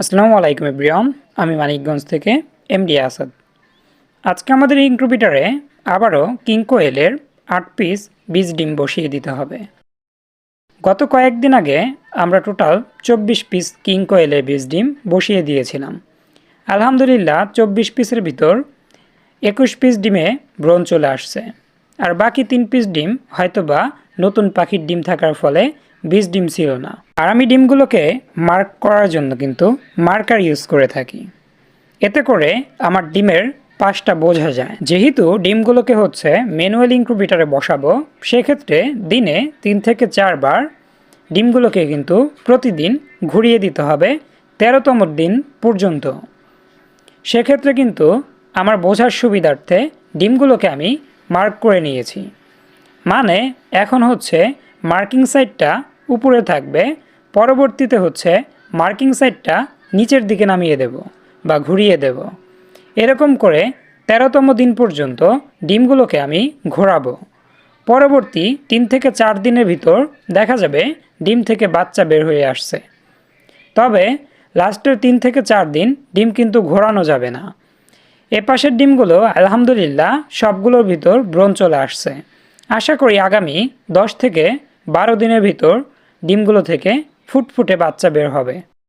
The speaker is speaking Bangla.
আসসালামু আলাইকুম এভরিওয়ান, আমি মানিকগঞ্জ থেকে এমডি আসাদ। আজকে আমাদের ইনক্রুপিটারে আবারও কিং কোয়েলের আট পিস বীজ ডিম বসিয়ে দিতে হবে। গত কয়েকদিন আগে আমরা টোটাল চব্বিশ পিস কিং কোয়েলের বীজ ডিম বসিয়ে দিয়েছিলাম। আলহামদুলিল্লাহ, চব্বিশ পিসের ভিতর একুশ পিস ডিমে ব্রণ চলে আসছে। আর বাকি তিন পিস ডিম হয়তোবা নতুন পাখির ডিম থাকার ফলে বীজ ডিম ছিল না। আর আমি ডিমগুলোকে মার্ক করার জন্য কিন্তু মার্কার ইউজ করে থাকি। এতে করে আমার ডিমের পাশটা বোঝা যায়। যেহেতু ডিমগুলোকে হচ্ছে ম্যানুয়াল ইনক্রুবিটারে বসাবো, সেক্ষেত্রে দিনে তিন থেকে চারবার ডিমগুলোকে কিন্তু প্রতিদিন ঘুরিয়ে দিতে হবে তেরোতম দিন পর্যন্ত। সেক্ষেত্রে কিন্তু আমার বোঝার সুবিধার্থে ডিমগুলোকে আমি মার্ক করে নিয়েছি। মানে এখন হচ্ছে মার্কিং সাইডটা উপরে থাকবে, পরবর্তীতে হচ্ছে মার্কিং সাইডটা নিচের দিকে নামিয়ে দেব বা ঘুরিয়ে দেব। এরকম করে তেরোতম দিন পর্যন্ত ডিমগুলোকে আমি ঘোরাবো। পরবর্তী তিন থেকে চার দিনের ভিতর দেখা যাবে ডিম থেকে বাচ্চা বের হয়ে আসছে। তবে লাস্টের তিন থেকে চার দিন ডিম কিন্তু ঘোরানো যাবে না। এ পাশের ডিমগুলো, আলহামদুলিল্লাহ, সবগুলোর ভিতর ব্রণ চলে আসছে। আশা করি আগামী দশ থেকে বারো দিনের ভিতর ডিমগুলো থেকে ফুটফুটে বাচ্চা বের হবে।